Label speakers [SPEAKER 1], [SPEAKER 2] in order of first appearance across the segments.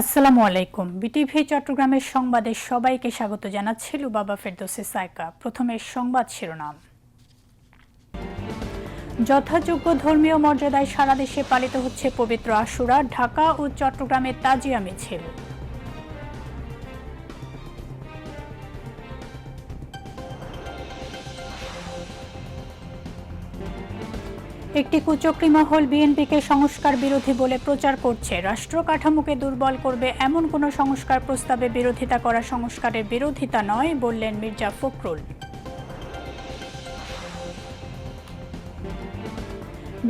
[SPEAKER 1] আসসালামু আলাইকুম বিটিভি চট্টগ্রামের সংবাদে সবাইকে স্বাগত জানাচ্ছি বাবা ফেরদোসে সাইকা প্রথমে সংবাদ শিরোনাম যথাযোগ্য ধর্মীয় মর্যাদায় সারা দেশে পালিত হচ্ছে পবিত্র আশুরা ঢাকা ও চট্টগ্রামের তাজিয়া মিছিল একটি কুচক্রি মহল বিএনপিকে সংস্কার বিরোধী বলে প্রচার করছে রাষ্ট্র কাঠামোকে দুর্বল করবে এমন কোনো সংস্কার প্রস্তাবে বিরোধিতা করা সংস্কারের বিরোধিতা নয় বললেন মির্জা ফখরুল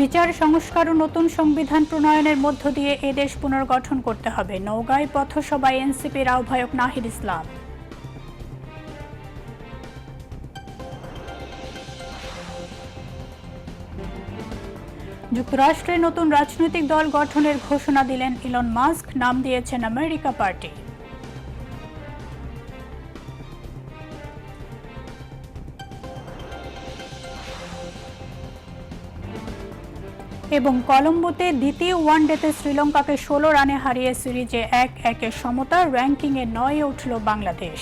[SPEAKER 1] বিচার সংস্কার ও নতুন সংবিধান প্রণয়নের মধ্য দিয়ে এদেশ পুনর্গঠন করতে হবে নওগাঁয় পথসভায় এনসিপির আহ্বায়ক নাহির ইসলাম যুক্তরাষ্ট্রে নতুন রাজনৈতিক দল গঠনের ঘোষণা দিলেন ইলন মাস্ক নাম দিয়েছেন আমেরিকা পার্টি এবং কলম্বোতে দ্বিতীয় ওয়ানডেতে শ্রীলঙ্কাকে ষোলো রানে হারিয়ে সিরিজে এক একে সমতা র্যাঙ্কিংয়ে নয়ে উঠল বাংলাদেশ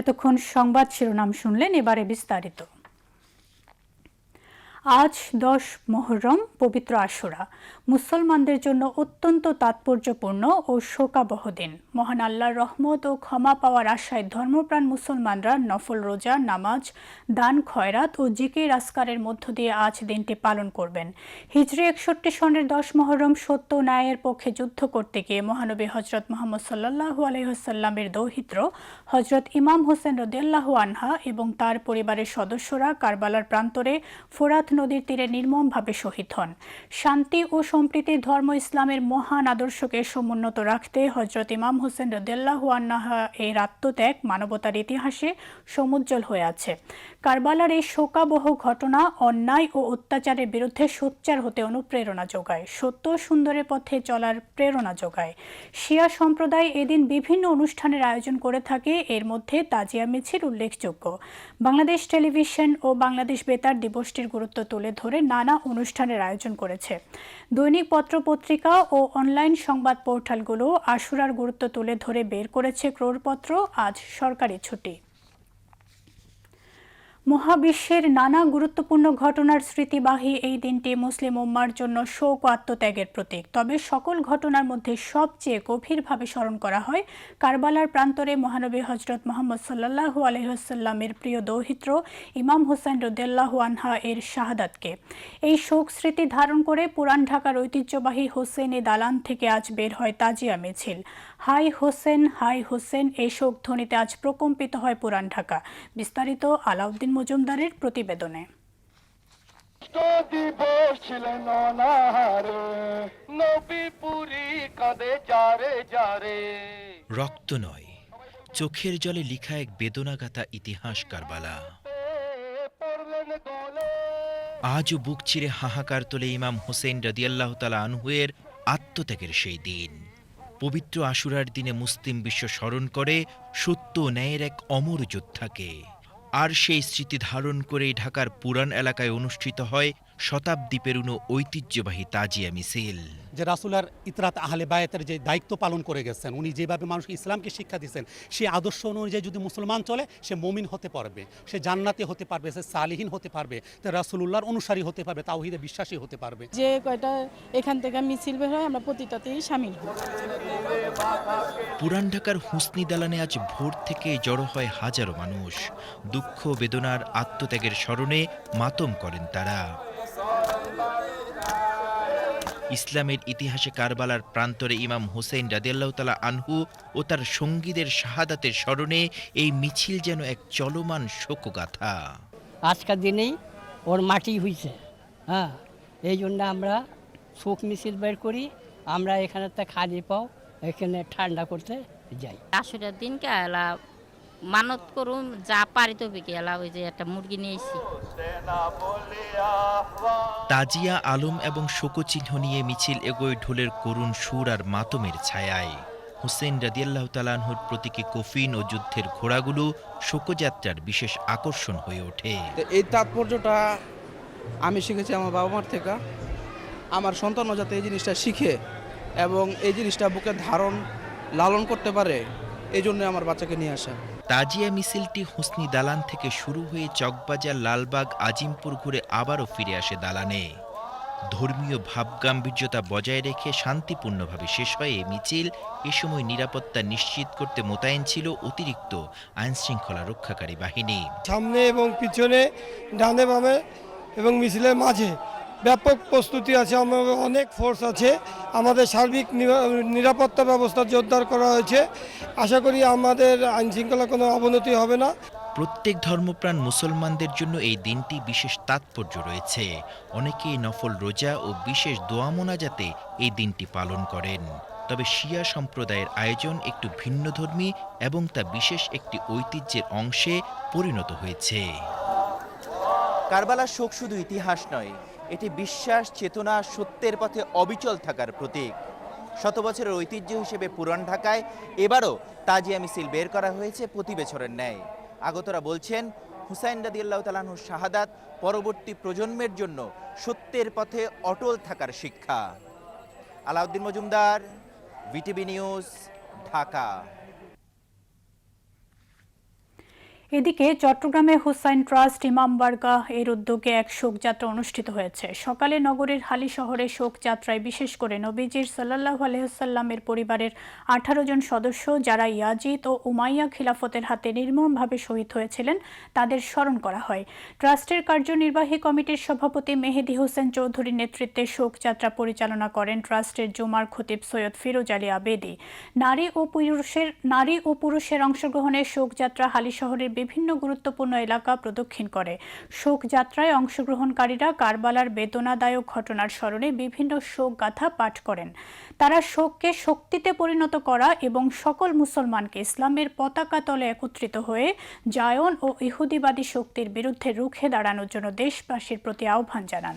[SPEAKER 1] এতক্ষণ সংবাদ শিরোনাম শুনলেন এবারে বিস্তারিত আজ দশ মহরম পবিত্র আশুরা মুসলমানদের জন্য অত্যন্ত তাৎপর্যপূর্ণ ও শোকাবহ দিন মহান আল্লাহর রহমত ও ক্ষমা পাওয়ার আশায় ধর্মপ্রাণ মুসলমানরা নফল রোজা নামাজ দান খয়রাত ও জিকির আসকারের মধ্য দিয়ে আজ দিনটি পালন করবেন হিজড়ি একষট্টি সনের দশ মহরম সত্য ন্যায়ের পক্ষে যুদ্ধ করতে গিয়ে মহানবী হজরত মোহাম্মদ সাল্লাহু আলহিহসাল্লামের দৌহিত্র হজরত ইমাম হোসেন রদিয়াল্লাহু আনহা এবং তার পরিবারের সদস্যরা কারবালার প্রান্তরে ফোরাত নদীর তীরে নির্মমভাবে শহীদ হন শান্তি ও সম্প্রীতির ধর্ম ইসলামের মহান আদর্শকে সমুন্নত রাখতে হজরত ইমাম হোসেন রদুল্লাহুয়ান্নাহা এর আত্মত্যাগ মানবতার ইতিহাসে সমুজ্জ্বল হয়ে আছে কারবালার এই শোকাবহ ঘটনা অন্যায় ও অত্যাচারের বিরুদ্ধে সোচ্চার হতে অনুপ্রেরণা যোগায় সত্য সুন্দরের পথে চলার প্রেরণা যোগায় শিয়া সম্প্রদায় এদিন বিভিন্ন অনুষ্ঠানের আয়োজন করে থাকে এর মধ্যে তাজিয়া মিছিল উল্লেখযোগ্য বাংলাদেশ টেলিভিশন ও বাংলাদেশ বেতার দিবসটির গুরুত্ব তুলে ধরে নানা অনুষ্ঠানের আয়োজন করেছে দৈনিক পত্রপত্রিকা ও অনলাইন সংবাদ পোর্টালগুলো আশুরার গুরুত্ব তুলে ধরে বের করেছে ক্রোড়পত্র আজ সরকারি ছুটি মহাবিশ্বের নানা গুরুত্বপূর্ণ ঘটনার স্মৃতিবাহী এই দিনটি মুসলিম উম্মার জন্য শোক ও আত্মত্যাগের প্রতীক তবে সকল ঘটনার মধ্যে সবচেয়ে গভীরভাবে স্মরণ করা হয় কারবালার প্রান্তরে মহানবী হজরত মোহাম্মদ সাল্লাহু আলহিহসাল্লামের প্রিয় দৌহিত্র ইমাম হুসাইন রুদেল্লাহু আনহা এর শাহাদাতকে এই শোক স্মৃতি ধারণ করে পুরান ঢাকার ঐতিহ্যবাহী হোসেনে দালান থেকে আজ বের হয় তাজিয়া মিছিল হাই হোসেন হাই হোসেন এই ধ্বনিতে আজ প্রকম্পিত হয় পুরান ঢাকা বিস্তারিত আলাউদ্দিন মজুমদারের প্রতিবেদনে
[SPEAKER 2] রক্ত নয় চোখের জলে লিখা এক বেদনাগাথা ইতিহাস কারবালা আজও বুক চিরে হাহাকার তোলে ইমাম হোসেন রদিয়াল্লাহ তালা আনহুয়ের আত্মত্যাগের সেই দিন পবিত্র আশুরার দিনে মুসলিম বিশ্ব স্মরণ করে সত্য ন্যায়ের এক অমর যোদ্ধাকে আর সেই স্মৃতি ধারণ করেই ঢাকার পুরান এলাকায় অনুষ্ঠিত হয় শতাব্দী পেরুনো ঐতিহ্যবাহী তাজিয়া মিছিল
[SPEAKER 3] যে রাসুলার ইতরাত আহলে বায়াতের যে দায়িত্ব পালন করে গেছেন উনি যেভাবে মানুষকে ইসলামকে শিক্ষা দিয়েছেন সেই আদর্শ অনুযায়ী যদি মুসলমান চলে সে মমিন হতে পারবে সে জান্নাতে হতে পারবে সে সালিহীন হতে পারবে তো রাসুলুল্লাহর অনুসারী হতে পারবে তাওহিদে বিশ্বাসী হতে পারবে
[SPEAKER 4] যে কয়টা এখান থেকে মিছিল বের হয় আমরা প্রতিটাতেই সামিল হই
[SPEAKER 2] পুরান ঢাকার হুসনি দালানে আজ ভোর থেকে জড়ো হয় হাজারো মানুষ দুঃখ বেদনার আত্মত্যাগের স্মরণে মাতম করেন তারা ইসলামের ইতিহাসে কারবালার প্রান্তরে ইমাম হোসেন রাদিয়াল্লাহতালা আনহু ও তার সঙ্গীদের শাহাদাতের স্মরণে এই মিছিল যেন এক চলমান শোকগাথা
[SPEAKER 5] আজকের দিনেই ওর মাটি হয়েছে হ্যাঁ এই জন্য আমরা শোক মিছিল বের করি আমরা এখানে তো খালি পাও এখানে ঠান্ডা করতে যাই
[SPEAKER 6] আসরের দিনকে এলা মানত করুম যা পারি তো বিকেলা ওই যে একটা মুরগি নিয়েছি
[SPEAKER 2] তাজিয়া আলম এবং শোকচিহ্ন নিয়ে মিছিল এগোয় ঢোলের করুণ সুর আর মাতমের ছায়ায় হুসেন রাজিয়াল্লাহ তালানহুর প্রতীকী কফিন ও যুদ্ধের ঘোড়াগুলো শোকযাত্রার বিশেষ আকর্ষণ হয়ে ওঠে
[SPEAKER 7] এই তাৎপর্যটা আমি শিখেছি আমার বাবা মার থেকে আমার সন্তানও যাতে এই জিনিসটা শিখে এবং এই জিনিসটা বুকে ধারণ লালন করতে পারে এই জন্য আমার বাচ্চাকে নিয়ে আসা
[SPEAKER 2] তাজিয়া মিছিলটি হোসনি দালান থেকে শুরু হয়ে চকবাজার লালবাগ আজিমপুর ঘুরে আবারও ফিরে আসে দালানে ধর্মীয় ভাবগাম্ভীর্যতা বজায় রেখে শান্তিপূর্ণভাবে শেষ হয় এই মিছিল এ সময় নিরাপত্তা নিশ্চিত করতে মোতায়েন ছিল অতিরিক্ত আইনশৃঙ্খলা রক্ষাকারী বাহিনী
[SPEAKER 8] সামনে এবং পিছনে ডানে বামে এবং মিছিলের মাঝে ব্যাপক প্রস্তুতি আছে অনেক ফোর্স আছে আমাদের সার্বিক নিরাপত্তা ব্যবস্থা জোরদার করা হয়েছে আশা করি আমাদের আইনশৃঙ্খলা কোনো অবনতি হবে না
[SPEAKER 2] প্রত্যেক ধর্মপ্রাণ মুসলমানদের জন্য এই দিনটি বিশেষ তাৎপর্য রয়েছে অনেকেই নফল রোজা ও বিশেষ দোয়ামোনা যাতে এই দিনটি পালন করেন তবে শিয়া সম্প্রদায়ের আয়োজন একটু ভিন্নধর্মী এবং তা বিশেষ একটি ঐতিহ্যের অংশে পরিণত হয়েছে
[SPEAKER 9] কারবালার শোক শুধু ইতিহাস নয় এটি বিশ্বাস চেতনা সত্যের পথে অবিচল থাকার প্রতীক শত বছরের ঐতিহ্য হিসেবে পুরান ঢাকায় এবারও তাজিয়া মিছিল বের করা হয়েছে প্রতি ন্যায় আগতরা বলছেন হুসাইন দাদি আল্লাহ তালাহুর শাহাদাত পরবর্তী প্রজন্মের জন্য সত্যের পথে অটল থাকার শিক্ষা আলাউদ্দিন মজুমদার বিটিভি নিউজ ঢাকা
[SPEAKER 1] এদিকে চট্টগ্রামে হুসাইন ট্রাস্ট ইমামবার্গা এর উদ্যোগে এক শোকযাত্রা অনুষ্ঠিত হয়েছে সকালে নগরের হালি শহরে শোকযাত্রায় বিশেষ করে নবীজির সাল্লাহ আলহ্লামের পরিবারের আঠারো জন সদস্য যারা ইয়াজিদ ও উমাইয়া খিলাফতের হাতে নির্মমভাবে শহীদ হয়েছিলেন তাদের স্মরণ করা হয় ট্রাস্টের কার্যনির্বাহী কমিটির সভাপতি মেহেদি হোসেন চৌধুরীর নেতৃত্বে শোকযাত্রা পরিচালনা করেন ট্রাস্টের জুমার খতিব সৈয়দ ফিরোজ আলী আবেদি নারী ও পুরুষের নারী ও পুরুষের অংশগ্রহণে শোকযাত্রা হালি শহরের বিভিন্ন গুরুত্বপূর্ণ এলাকা প্রদক্ষিণ করে শোক যাত্রায় অংশগ্রহণকারীরা কারবালার বেদনাদায়ক ঘটনার স্মরণে বিভিন্ন শোক গাথা পাঠ করেন তারা শোককে শক্তিতে পরিণত করা এবং সকল মুসলমানকে ইসলামের পতাকা তলে একত্রিত হয়ে জায়ন ও ইহুদিবাদী শক্তির বিরুদ্ধে রুখে দাঁড়ানোর জন্য দেশবাসীর প্রতি আহ্বান জানান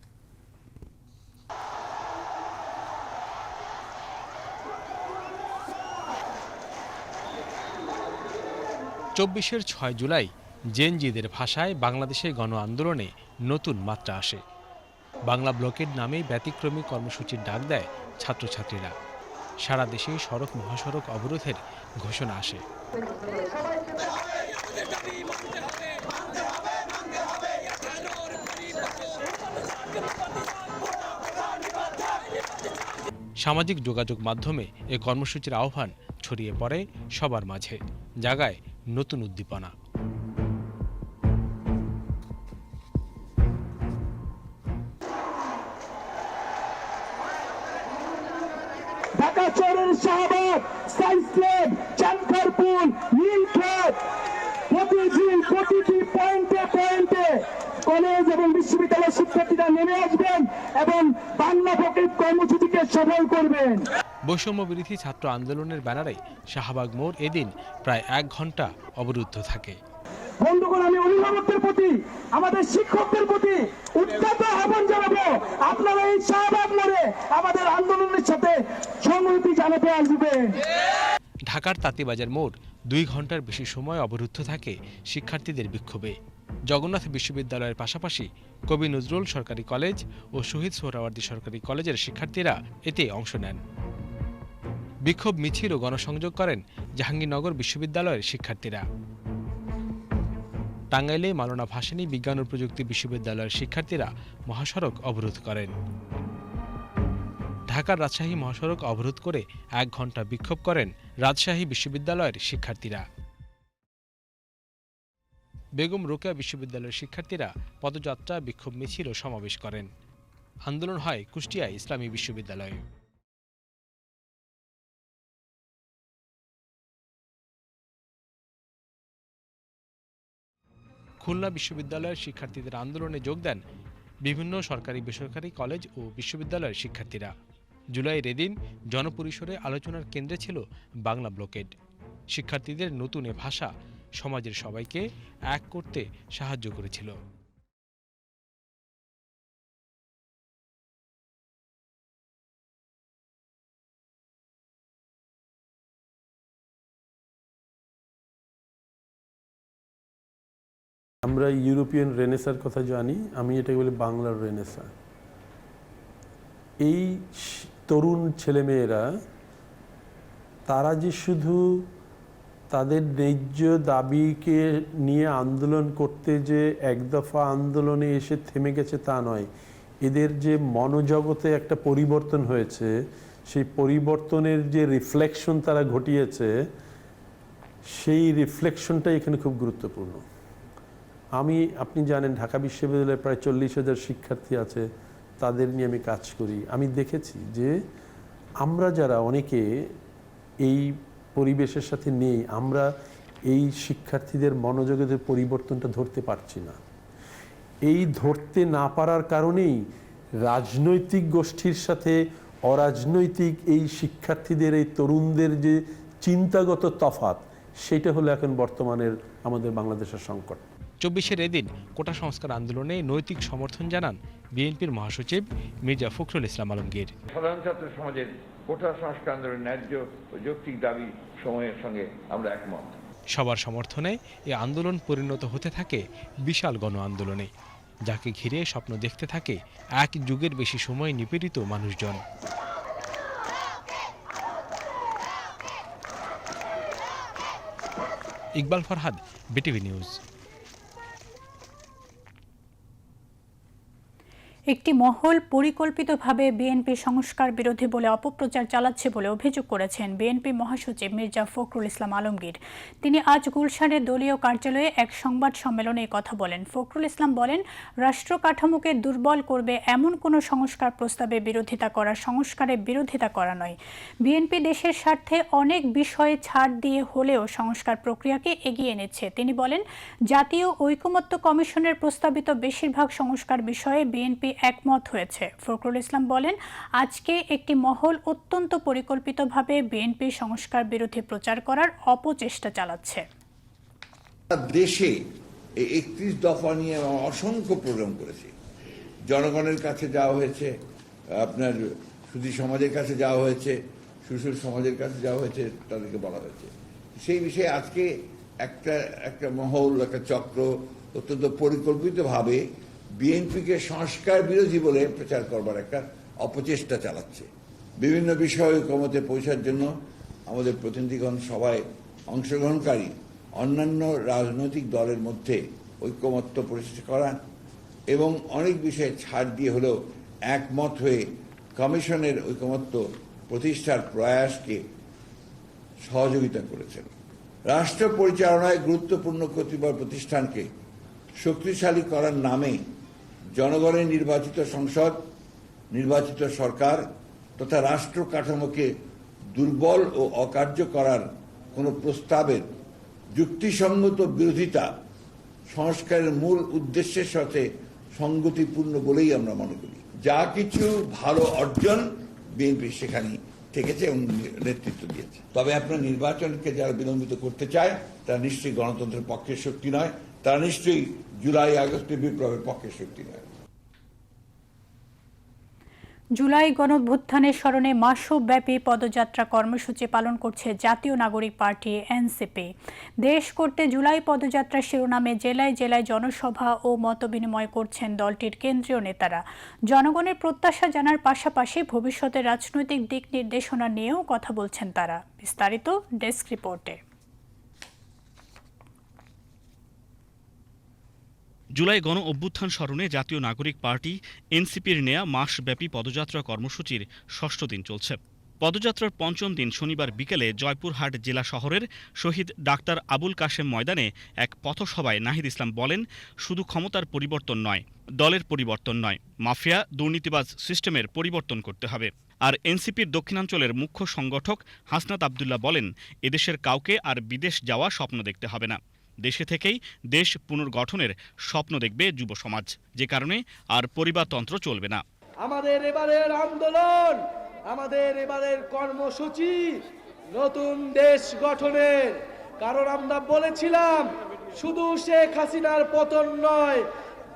[SPEAKER 2] চব্বিশের ছয় জুলাই জেনজিদের ভাষায় বাংলাদেশের গণ আন্দোলনে নতুন মাত্রা আসে বাংলা ব্লকের নামে ব্যতিক্রমী কর্মসূচির ডাক দেয় ছাত্রছাত্রীরা সারা দেশে সড়ক মহাসড়ক অবরোধের ঘোষণা আসে সামাজিক যোগাযোগ মাধ্যমে এ কর্মসূচির আহ্বান ছড়িয়ে পড়ে সবার মাঝে জাগায় নতুন উদ্দীপনা
[SPEAKER 10] ঢাকা সাইসলেন নীলক্ষেত প্রতিটি প্রতিটি পয়েন্টে পয়েন্টে কলেজ এবং বিশ্ববিদ্যালয়ের শিক্ষার্থীরা নেমে আসবেন এবং বাংলা ফকির কর্মসূচিকে সফল করবেন
[SPEAKER 2] বৈষম্য বিরোধী ছাত্র আন্দোলনের ব্যানারে শাহবাগ মোড় এদিন প্রায় এক ঘন্টা অবরুদ্ধ থাকে
[SPEAKER 10] বন্ধুগণ আমি অভিভাবকদের প্রতি আমাদের শিক্ষকদের প্রতি উদ্যত আহ্বান জানাবো আপনারা এই শাহবাগ মোড়ে আমাদের আন্দোলনের সাথে সংহতি জানাতে আসবে
[SPEAKER 2] ঢাকার তাঁতিবাজার মোড় দুই ঘন্টার বেশি সময় অবরুদ্ধ থাকে শিক্ষার্থীদের বিক্ষোভে জগন্নাথ বিশ্ববিদ্যালয়ের পাশাপাশি কবি নজরুল সরকারি কলেজ ও শহীদ সোহরাওয়ার্দী সরকারি কলেজের শিক্ষার্থীরা এতে অংশ নেন বিক্ষোভ মিছিল ও গণসংযোগ করেন জাহাঙ্গীরনগর বিশ্ববিদ্যালয়ের শিক্ষার্থীরা টাঙ্গাইলে মালনা ভাসানী বিজ্ঞান ও প্রযুক্তি বিশ্ববিদ্যালয়ের শিক্ষার্থীরা মহাসড়ক অবরোধ করেন ঢাকার রাজশাহী মহাসড়ক অবরোধ করে এক ঘন্টা বিক্ষোভ করেন রাজশাহী বিশ্ববিদ্যালয়ের শিক্ষার্থীরা বেগম রোকেয়া বিশ্ববিদ্যালয়ের শিক্ষার্থীরা পদযাত্রা বিক্ষোভ মিছিল ও সমাবেশ করেন আন্দোলন হয় কুষ্টিয়া ইসলামী বিশ্ববিদ্যালয়ে খুলনা বিশ্ববিদ্যালয়ের শিক্ষার্থীদের আন্দোলনে যোগ দেন বিভিন্ন সরকারি বেসরকারি কলেজ ও বিশ্ববিদ্যালয়ের শিক্ষার্থীরা জুলাইয়ের এদিন জনপরিসরে আলোচনার কেন্দ্রে ছিল বাংলা ব্লকেড শিক্ষার্থীদের নতুন এ ভাষা সমাজের সবাইকে এক করতে সাহায্য করেছিল
[SPEAKER 11] আমরা ইউরোপিয়ান রেনেসার কথা জানি আমি এটাকে বলি বাংলার রেনেসা এই তরুণ ছেলেমেয়েরা তারা যে শুধু তাদের ন্যায্য দাবিকে নিয়ে আন্দোলন করতে যে এক দফা আন্দোলনে এসে থেমে গেছে তা নয় এদের যে মনোজগতে একটা পরিবর্তন হয়েছে সেই পরিবর্তনের যে রিফ্লেকশন তারা ঘটিয়েছে সেই রিফ্লেকশনটাই এখানে খুব গুরুত্বপূর্ণ আমি আপনি জানেন ঢাকা বিশ্ববিদ্যালয়ে প্রায় চল্লিশ হাজার শিক্ষার্থী আছে তাদের নিয়ে আমি কাজ করি আমি দেখেছি যে আমরা যারা অনেকে এই পরিবেশের সাথে নেই আমরা এই শিক্ষার্থীদের মনোযোগের পরিবর্তনটা ধরতে পারছি না এই ধরতে না পারার কারণেই রাজনৈতিক গোষ্ঠীর সাথে অরাজনৈতিক এই শিক্ষার্থীদের এই তরুণদের যে চিন্তাগত তফাত সেটা হলো এখন বর্তমানের আমাদের বাংলাদেশের সংকট
[SPEAKER 2] চব্বিশের এদিন কোটা সংস্কার আন্দোলনে নৈতিক সমর্থন জানান বিএনপির মহাসচিব মির্জা ফখরুল ইসলাম আলমগীর
[SPEAKER 12] সাধারণ ছাত্র সমাজের কোটা সংস্কার আন্দোলনের ন্যায্য ও যৌক্তিক দাবি সময়ের সঙ্গে আমরা একমত
[SPEAKER 2] সবার সমর্থনে এ আন্দোলন পরিণত হতে থাকে বিশাল গণ আন্দোলনে যাকে ঘিরে স্বপ্ন দেখতে থাকে এক যুগের বেশি সময় নিপীড়িত মানুষজন ইকবাল ফরহাদ বিটিভি নিউজ
[SPEAKER 1] একটি মহল পরিকল্পিতভাবে বিএনপি সংস্কার বিরোধী বলে অপপ্রচার চালাচ্ছে বলে অভিযোগ করেছেন বিএনপি মহাসচিব মির্জা ফখরুল ইসলাম আলমগীর তিনি আজ গুলশানের দলীয় কার্যালয়ে এক সংবাদ সম্মেলনে কথা বলেন ফখরুল ইসলাম বলেন রাষ্ট্র কাঠামোকে দুর্বল করবে এমন কোনো সংস্কার প্রস্তাবে বিরোধিতা করা সংস্কারে বিরোধিতা করা নয় বিএনপি দেশের স্বার্থে অনেক বিষয়ে ছাড় দিয়ে হলেও সংস্কার প্রক্রিয়াকে এগিয়ে এনেছে তিনি বলেন জাতীয় ঐকমত্য কমিশনের প্রস্তাবিত বেশিরভাগ সংস্কার বিষয়ে বিএনপি একমত হয়েছে ফখরুল ইসলাম বলেন আজকে একটি মহল অত্যন্ত পরিকল্পিতভাবে বিএনপি সংস্কার বিরোধী প্রচার করার অপচেষ্টা চালাচ্ছে
[SPEAKER 13] দেশে একত্রিশ দফা নিয়ে অসংখ্য প্রোগ্রাম করেছে জনগণের কাছে যাওয়া হয়েছে আপনার সুধি সমাজের কাছে যাওয়া হয়েছে সুশীল সমাজের কাছে যাওয়া হয়েছে তাদেরকে বলা হয়েছে সেই বিষয়ে আজকে একটা একটা মহল একটা চক্র অত্যন্ত পরিকল্পিতভাবে বিএনপিকে সংস্কার বিরোধী বলে প্রচার করবার একটা অপচেষ্টা চালাচ্ছে বিভিন্ন বিষয়ে ক্ষমতে পৌঁছার জন্য আমাদের প্রতিনিধিগণ সবাই অংশগ্রহণকারী অন্যান্য রাজনৈতিক দলের মধ্যে ঐক্যমত্য প্রতিষ্ঠা করা এবং অনেক বিষয়ে ছাড় দিয়ে হলেও একমত হয়ে কমিশনের ঐকমত্য প্রতিষ্ঠার প্রয়াসকে সহযোগিতা করেছেন রাষ্ট্র পরিচালনায় গুরুত্বপূর্ণ কতিপয় প্রতিষ্ঠানকে শক্তিশালী করার নামে জনগণের নির্বাচিত সংসদ নির্বাচিত সরকার তথা রাষ্ট্র কাঠামোকে দুর্বল ও অকার্য করার কোনো প্রস্তাবের যুক্তিসঙ্গত বিরোধিতা সংস্কারের মূল উদ্দেশ্যের সাথে সঙ্গতিপূর্ণ বলেই আমরা মনে করি যা কিছু ভালো অর্জন বিএনপি সেখানে থেকেছে এবং নেতৃত্ব দিয়েছে তবে আপনার নির্বাচনকে যারা বিলম্বিত করতে চায় তারা নিশ্চয়ই গণতন্ত্রের পক্ষের শক্তি নয় তারা নিশ্চয়ই জুলাই আগস্টে বিপ্লবের পক্ষে শক্তি নেয়
[SPEAKER 1] জুলাই গণভ্যুত্থানের স্মরণে মাসব্যাপী পদযাত্রা কর্মসূচি পালন করছে জাতীয় নাগরিক পার্টি এনসিপি দেশ করতে জুলাই পদযাত্রা শিরোনামে জেলায় জেলায় জনসভা ও মতবিনিময় করছেন দলটির কেন্দ্রীয় নেতারা জনগণের প্রত্যাশা জানার পাশাপাশি ভবিষ্যতের রাজনৈতিক দিক নির্দেশনা নিয়েও কথা বলছেন তারা বিস্তারিত ডেস্ক রিপোর্টে
[SPEAKER 2] জুলাই গণ অভ্যুত্থান স্মরণে জাতীয় নাগরিক পার্টি এনসিপির নেয়া মাসব্যাপী পদযাত্রা কর্মসূচির ষষ্ঠ দিন চলছে পদযাত্রার পঞ্চম দিন শনিবার বিকেলে জয়পুরহাট জেলা শহরের শহীদ ডাক্তার আবুল কাশেম ময়দানে এক পথসভায় নাহিদ ইসলাম বলেন শুধু ক্ষমতার পরিবর্তন নয় দলের পরিবর্তন নয় মাফিয়া দুর্নীতিবাজ সিস্টেমের পরিবর্তন করতে হবে আর এনসিপির দক্ষিণাঞ্চলের মুখ্য সংগঠক হাসনাত আবদুল্লাহ বলেন এদেশের কাউকে আর বিদেশ যাওয়া স্বপ্ন দেখতে হবে না দেশে থেকেই দেশ পুনর্গঠনের স্বপ্ন দেখবে যুব সমাজ যে কারণে আর পরিবারতন্ত্র চলবে না
[SPEAKER 14] আমাদের এবারের আন্দোলন আমাদের এবারের কর্মসূচি নতুন দেশ গঠনের কারণ আমরা বলেছিলাম শুধু শেখ হাসিনার পতন নয়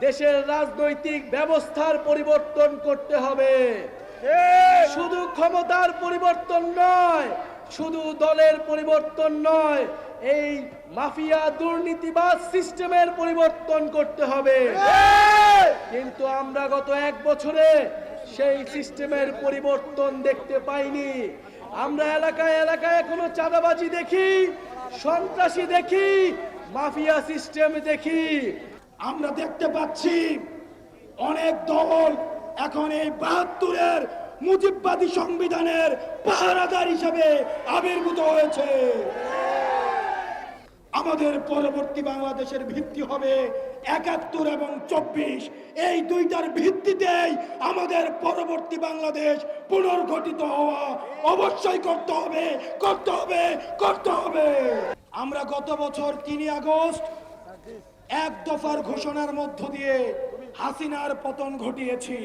[SPEAKER 14] দেশের রাজনৈতিক ব্যবস্থার পরিবর্তন করতে হবে শুধু ক্ষমতার পরিবর্তন নয় শুধু দলের পরিবর্তন নয় এই মাফিয়া দুর্নীতিবাদ সিস্টেমের পরিবর্তন করতে হবে কিন্তু আমরা গত এক বছরে সেই সিস্টেমের পরিবর্তন দেখতে পাইনি আমরা এলাকায় এলাকায় এখনো চাঁদাবাজি দেখি সন্ত্রাসী দেখি মাফিয়া সিস্টেম দেখি
[SPEAKER 15] আমরা দেখতে পাচ্ছি অনেক দল এখন এই বাহাত্তরের মুজিববাদী সংবিধানের পাহারাদার হিসাবে আবির্ভূত হয়েছে আমাদের পরবর্তী বাংলাদেশের ভিত্তি হবে একাত্তর এবং চব্বিশ এই দুইটার ভিত্তিতেই আমাদের পরবর্তী বাংলাদেশ পুনর্গঠিত হওয়া অবশ্যই করতে হবে করতে হবে করতে হবে আমরা গত বছর তিনই আগস্ট এক দফার ঘোষণার মধ্য দিয়ে হাসিনার পতন ঘটিয়েছি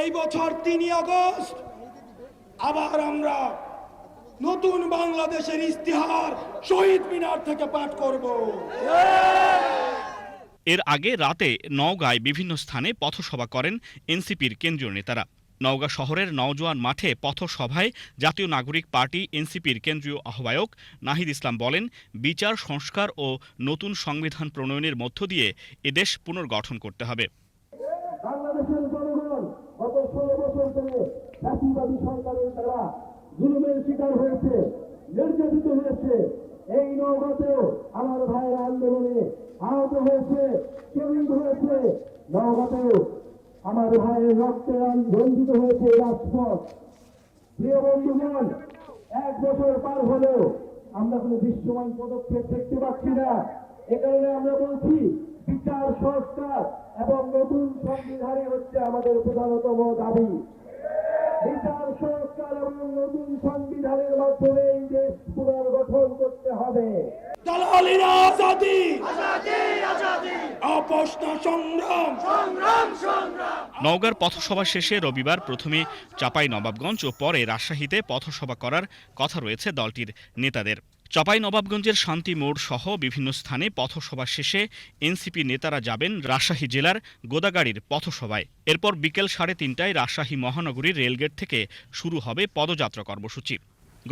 [SPEAKER 15] এই বছর তিনই আগস্ট আবার আমরা নতুন বাংলাদেশের ইস্তিহার শহীদ মিনার থেকে পাঠ করব
[SPEAKER 2] এর আগে রাতে নওগাঁয় বিভিন্ন স্থানে পথসভা করেন এনসিপির কেন্দ্রীয় নেতারা নওগাঁ শহরের নওজোয়ান মাঠে পথসভায় জাতীয় নাগরিক পার্টি এনসিপির কেন্দ্রীয় আহ্বায়ক নাহিদ ইসলাম বলেন বিচার সংস্কার ও নতুন সংবিধান প্রণয়নের মধ্য দিয়ে এদেশ পুনর্গঠন করতে হবে
[SPEAKER 16] কারণে তারা জুলুমের শিকার হয়েছে নির্যাতিত হয়েছে এই নৌকাতেও আমার ভাইয়ের আন্দোলনে আহত হয়েছে শহীদ হয়েছে নৌকাতেও আমার ভাইয়ের রক্তে বঞ্চিত হয়েছে রাজপথ প্রিয় বন্ধুগণ এক বছর পার হলেও আমরা কোনো দৃশ্যমান পদক্ষেপ দেখতে পাচ্ছি না এ কারণে আমরা বলছি বিচার সংস্কার এবং নতুন সংবিধানই হচ্ছে আমাদের প্রধানতম দাবি বিচার সংস্কার এবং নতুন সংবিধানের মাধ্যমে এই দেশ পুনর্গঠন করতে হবে
[SPEAKER 2] নওগাঁর পথসভা শেষে রবিবার প্রথমে চাপাই নবাবগঞ্জ ও পরে রাজশাহীতে পথসভা করার কথা রয়েছে দলটির নেতাদের নবাবগঞ্জের শান্তি মোড় সহ বিভিন্ন স্থানে পথসভা শেষে এনসিপি নেতারা যাবেন রাজশাহী জেলার গোদাগাড়ির পথসভায় এরপর বিকেল সাড়ে তিনটায় রাজশাহী মহানগরীর রেলগেট থেকে শুরু হবে পদযাত্রা কর্মসূচি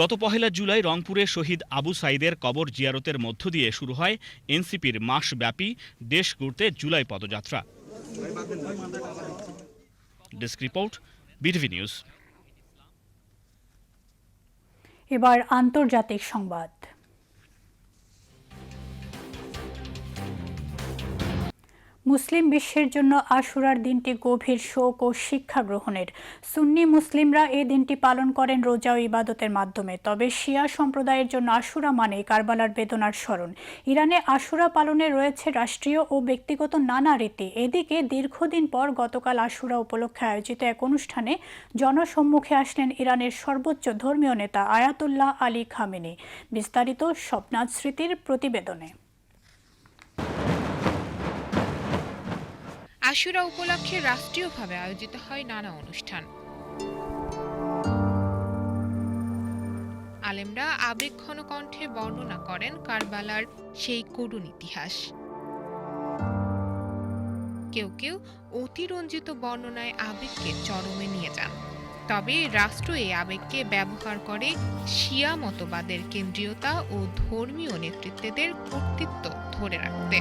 [SPEAKER 2] গত পহেলা জুলাই রংপুরে শহীদ আবু সাইদের কবর জিয়ারতের মধ্য দিয়ে শুরু হয় এনসিপির মাসব্যাপী দেশ ঘুরতে জুলাই পদযাত্রা রিপোর্ট নিউজ
[SPEAKER 1] এবার আন্তর্জাতিক সংবাদ মুসলিম বিশ্বের জন্য আশুরার দিনটি গভীর শোক ও শিক্ষা গ্রহণের সুন্নি মুসলিমরা এ দিনটি পালন করেন রোজা ও ইবাদতের মাধ্যমে তবে শিয়া সম্প্রদায়ের জন্য আশুরা মানে কারবালার বেদনার স্মরণ ইরানে আশুরা পালনে রয়েছে রাষ্ট্রীয় ও ব্যক্তিগত নানা রীতি এদিকে দীর্ঘদিন পর গতকাল আশুরা উপলক্ষে আয়োজিত এক অনুষ্ঠানে জনসম্মুখে আসলেন ইরানের সর্বোচ্চ ধর্মীয় নেতা আয়াতুল্লাহ আলী খামেনি বিস্তারিত স্বপ্নাথ স্মৃতির প্রতিবেদনে
[SPEAKER 17] আশুরা উপলক্ষে রাষ্ট্রীয়ভাবে আয়োজিত হয় নানা অনুষ্ঠান আলেমরা আবেক্ষণ কণ্ঠে বর্ণনা করেন কারবালার সেই করুণ ইতিহাস কেউ কেউ অতিরঞ্জিত বর্ণনায় আবেগকে চরমে নিয়ে যান তবে রাষ্ট্র এই আবেগকে ব্যবহার করে শিয়া মতবাদের কেন্দ্রীয়তা ও ধর্মীয় নেতৃত্বদের কর্তৃত্ব ধরে রাখতে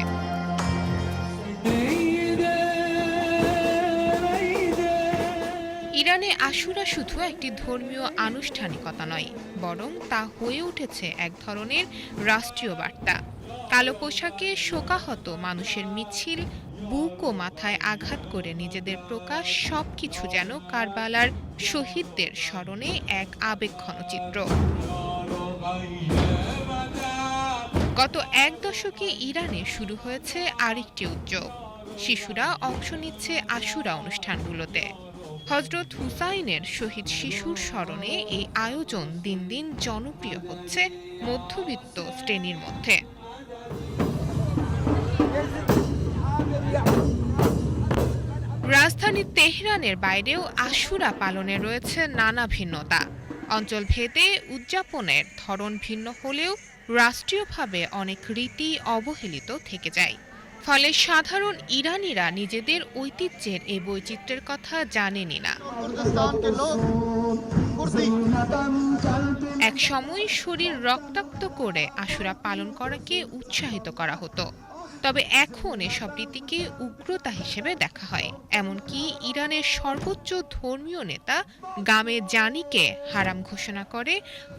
[SPEAKER 17] ইরানে আশুরা শুধু একটি ধর্মীয় আনুষ্ঠানিকতা নয় বরং তা হয়ে উঠেছে এক ধরনের রাষ্ট্রীয় বার্তা কালো পোশাকে শোকাহত মানুষের মিছিল বুক ও মাথায় আঘাত করে নিজেদের প্রকাশ সব কিছু যেন কারবালার শহীদদের স্মরণে এক আবেক্ষণ চিত্র গত এক দশকে ইরানে শুরু হয়েছে আরেকটি উদ্যোগ শিশুরা অংশ নিচ্ছে আশুরা অনুষ্ঠানগুলোতে হজরত হুসাইনের শহীদ শিশুর স্মরণে এই আয়োজন দিন দিন জনপ্রিয় হচ্ছে মধ্যবিত্ত শ্রেণীর মধ্যে রাজধানী তেহরানের বাইরেও আশুরা পালনে রয়েছে নানা ভিন্নতা অঞ্চল ভেদে উদযাপনের ধরন ভিন্ন হলেও রাষ্ট্রীয়ভাবে অনেক রীতি অবহেলিত থেকে যায় ফলে সাধারণ ইরানিরা নিজেদের ঐতিহ্যের এই বৈচিত্র্যের কথা জানেনি না এক সময় শরীর রক্তাক্ত করে আশুরা পালন করাকে উৎসাহিত করা হতো তবে এখন এসব রীতিকে উগ্রতা হিসেবে দেখা হয় এমনকি ইরানের সর্বোচ্চ ধর্মীয় নেতা গামে জানিকে হারাম ঘোষণা করে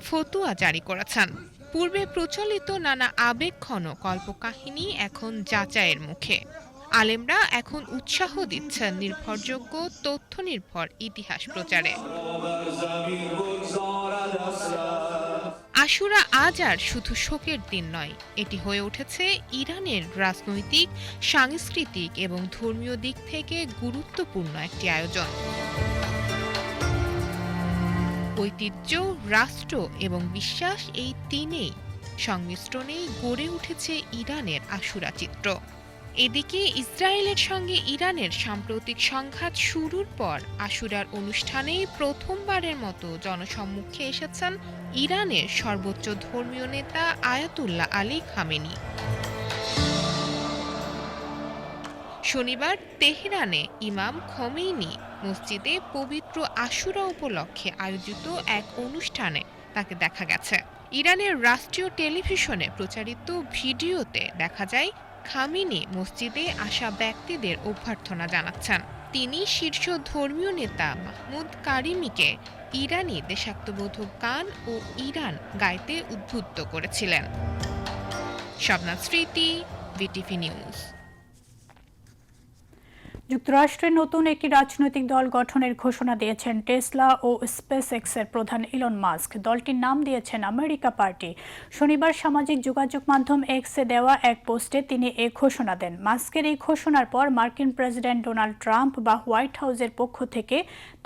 [SPEAKER 17] ফতুয়া জারি করেছেন পূর্বে প্রচলিত নানা আবেগক্ষণ কল্পকাহিনী এখন যাচাইয়ের মুখে আলেমরা এখন উৎসাহ দিচ্ছেন নির্ভরযোগ্য তথ্য নির্ভর ইতিহাস প্রচারে আশুরা আজ আর শুধু শোকের দিন নয় এটি হয়ে উঠেছে ইরানের রাজনৈতিক সাংস্কৃতিক এবং ধর্মীয় দিক থেকে গুরুত্বপূর্ণ একটি আয়োজন ঐতিহ্য রাষ্ট্র এবং বিশ্বাস এই তিনেই সংমিশ্রণেই গড়ে উঠেছে ইরানের আশুরা চিত্র এদিকে ইসরায়েলের সঙ্গে ইরানের সাম্প্রতিক সংঘাত শুরুর পর আশুরার অনুষ্ঠানে প্রথমবারের মতো জনসম্মুখে এসেছেন ইরানের সর্বোচ্চ ধর্মীয় নেতা আয়াতুল্লাহ আলী খামেনি শনিবার তেহরানে ইমাম খমেইনি মসজিদে পবিত্র আশুরা উপলক্ষে আয়োজিত এক অনুষ্ঠানে তাকে দেখা গেছে ইরানের রাষ্ট্রীয় টেলিভিশনে প্রচারিত ভিডিওতে দেখা যায় খামিনি মসজিদে আসা ব্যক্তিদের অভ্যর্থনা জানাচ্ছেন তিনি শীর্ষ ধর্মীয় নেতা মাহমুদ কারিমিকে ইরানি দেশাত্মবোধক গান ও ইরান গাইতে উদ্বুদ্ধ করেছিলেন স্বপ্নাথ স্মৃতি বিটিভি নিউজ
[SPEAKER 1] যুক্তরাষ্ট্রে নতুন একটি রাজনৈতিক দল গঠনের ঘোষণা দিয়েছেন টেসলা ও স্পেস এক্সের প্রধান ইলন মাস্ক দলটির নাম দিয়েছেন আমেরিকা পার্টি শনিবার সামাজিক যোগাযোগ মাধ্যম এক্সে দেওয়া এক পোস্টে তিনি এ ঘোষণা দেন মাস্কের এই ঘোষণার পর মার্কিন প্রেসিডেন্ট ডোনাল্ড ট্রাম্প বা হোয়াইট হাউসের পক্ষ থেকে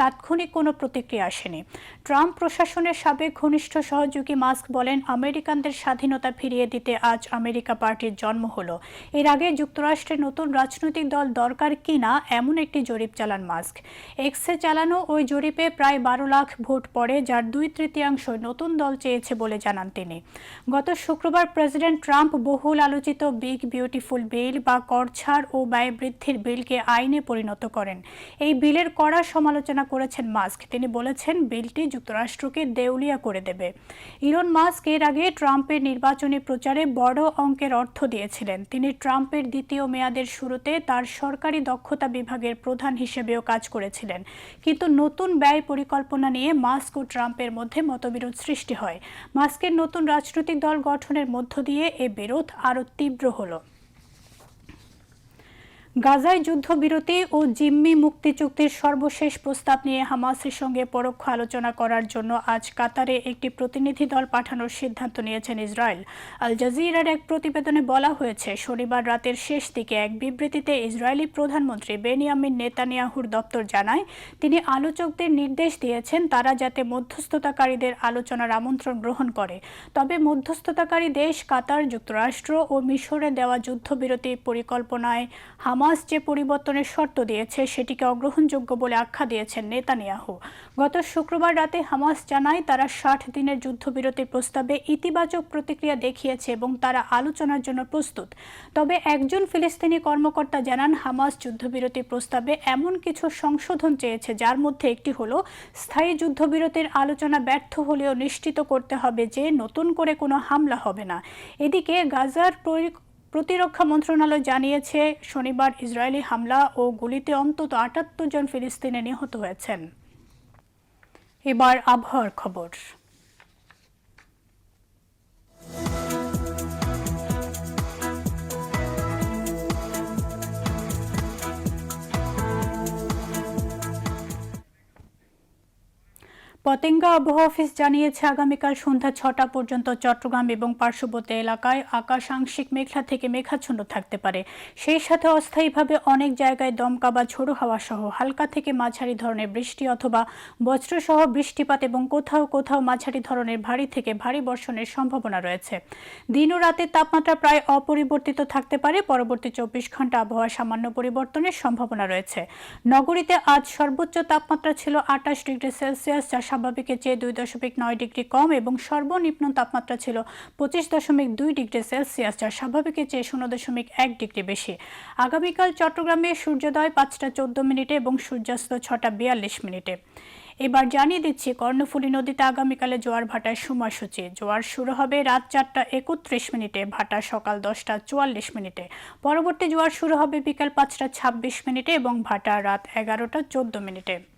[SPEAKER 1] তাৎক্ষণিক কোনো প্রতিক্রিয়া আসেনি ট্রাম্প প্রশাসনের সাবেক ঘনিষ্ঠ সহযোগী মাস্ক বলেন আমেরিকানদের স্বাধীনতা ফিরিয়ে দিতে আজ আমেরিকা পার্টির জন্ম হলো এর আগে যুক্তরাষ্ট্রের নতুন রাজনৈতিক দল দরকার কিনা এমন একটি জরিপ চালান মাস্ক এক্সে চালানো ওই জরিপে প্রায় বারো লাখ ভোট পড়ে যার দুই তৃতীয়াংশ নতুন দল চেয়েছে বলে জানান তিনি গত শুক্রবার প্রেসিডেন্ট ট্রাম্প বহুল আলোচিত বিগ বিউটিফুল বিল বা কর ছাড় ও ব্যয় বৃদ্ধির বিলকে আইনে পরিণত করেন এই বিলের কড়া সমালোচনা করেছেন মাস্ক তিনি বলেছেন বিলটি যুক্তরাষ্ট্রকে দেউলিয়া করে দেবে ইলন মাস্ক এর আগে ট্রাম্পের নির্বাচনী প্রচারে বড় অঙ্কের অর্থ দিয়েছিলেন তিনি ট্রাম্পের দ্বিতীয় মেয়াদের শুরুতে তার সরকারি দক্ষতা বিভাগের প্রধান হিসেবেও কাজ করেছিলেন কিন্তু নতুন ব্যয় পরিকল্পনা নিয়ে মাস্ক ও ট্রাম্পের মধ্যে মতবিরোধ সৃষ্টি হয় মাস্কের নতুন রাজনৈতিক দল গঠনের মধ্য দিয়ে এ বিরোধ আরও তীব্র হলো গাজায় যুদ্ধবিরতি ও জিম্মি মুক্তি চুক্তির সর্বশেষ প্রস্তাব নিয়ে হামাসের সঙ্গে পরোক্ষ আলোচনা করার জন্য আজ কাতারে একটি প্রতিনিধি দল পাঠানোর সিদ্ধান্ত নিয়েছেন ইসরায়েল আল জাজিরার এক প্রতিবেদনে বলা হয়েছে শনিবার রাতের শেষ দিকে এক বিবৃতিতে ইসরায়েলি প্রধানমন্ত্রী বেনিয়ামিন নেতানিয়াহুর দপ্তর জানায় তিনি আলোচকদের নির্দেশ দিয়েছেন তারা যাতে মধ্যস্থতাকারীদের আলোচনার আমন্ত্রণ গ্রহণ করে তবে মধ্যস্থতাকারী দেশ কাতার যুক্তরাষ্ট্র ও মিশরে দেওয়া যুদ্ধবিরতি পরিকল্পনায় হামা হামাস যে পরিবর্তনের শর্ত দিয়েছে সেটিকে অগ্রহণযোগ্য বলে আখ্যা দিয়েছেন নেতানিয়াহু গত শুক্রবার রাতে হামাস জানায় তারা ষাট দিনের যুদ্ধবিরতির প্রস্তাবে ইতিবাচক প্রতিক্রিয়া দেখিয়েছে এবং তারা আলোচনার জন্য প্রস্তুত তবে একজন ফিলিস্তিনি কর্মকর্তা জানান হামাস যুদ্ধবিরতি প্রস্তাবে এমন কিছু সংশোধন চেয়েছে যার মধ্যে একটি হল স্থায়ী যুদ্ধবিরতির আলোচনা ব্যর্থ হলেও নিশ্চিত করতে হবে যে নতুন করে কোনো হামলা হবে না এদিকে গাজার প্রতিরক্ষা মন্ত্রণালয় জানিয়েছে শনিবার ইসরায়েলি হামলা ও গুলিতে অন্তত আটাত্তর জন ফিলিস্তিনে নিহত হয়েছেন এবার আবহাওয়ার খবর পতেঙ্গা আবহাওয়া অফিস জানিয়েছে আগামীকাল সন্ধ্যা ছটা পর্যন্ত চট্টগ্রাম এবং পার্শ্ববর্তী এলাকায় আকাশ আংশিক মেঘলা থেকে মেঘাচ্ছন্ন থাকতে পারে সেই সাথে অস্থায়ীভাবে অনেক জায়গায় দমকা বা ঝোড়ো হাওয়া সহ হালকা থেকে মাঝারি ধরনের বৃষ্টি অথবা বজ্রসহ বৃষ্টিপাত এবং কোথাও কোথাও মাঝারি ধরনের ভারী থেকে ভারী বর্ষণের সম্ভাবনা রয়েছে দিন ও রাতের তাপমাত্রা প্রায় অপরিবর্তিত থাকতে পারে পরবর্তী চব্বিশ ঘন্টা আবহাওয়া সামান্য পরিবর্তনের সম্ভাবনা রয়েছে নগরীতে আজ সর্বোচ্চ তাপমাত্রা ছিল আটাশ ডিগ্রি সেলসিয়াস স্বাভাবিকের চেয়ে দুই দশমিক নয় ডিগ্রি কম এবং সর্বনিম্ন তাপমাত্রা ছিল পঁচিশ দশমিক দুই ডিগ্রি সেলসিয়াস যা স্বাভাবিকের চেয়ে শূন্য দশমিক এক ডিগ্রি বেশি আগামীকাল চট্টগ্রামে সূর্যোদয় পাঁচটা চোদ্দ মিনিটে এবং সূর্যাস্ত ছটা বিয়াল্লিশ মিনিটে এবার জানিয়ে দিচ্ছি কর্ণফুলী নদীতে আগামীকালে জোয়ার ভাটার সময়সূচি জোয়ার শুরু হবে রাত চারটা একত্রিশ মিনিটে ভাটা সকাল দশটা চুয়াল্লিশ মিনিটে পরবর্তী জোয়ার শুরু হবে বিকাল পাঁচটা ছাব্বিশ মিনিটে এবং ভাটা রাত এগারোটা চোদ্দ মিনিটে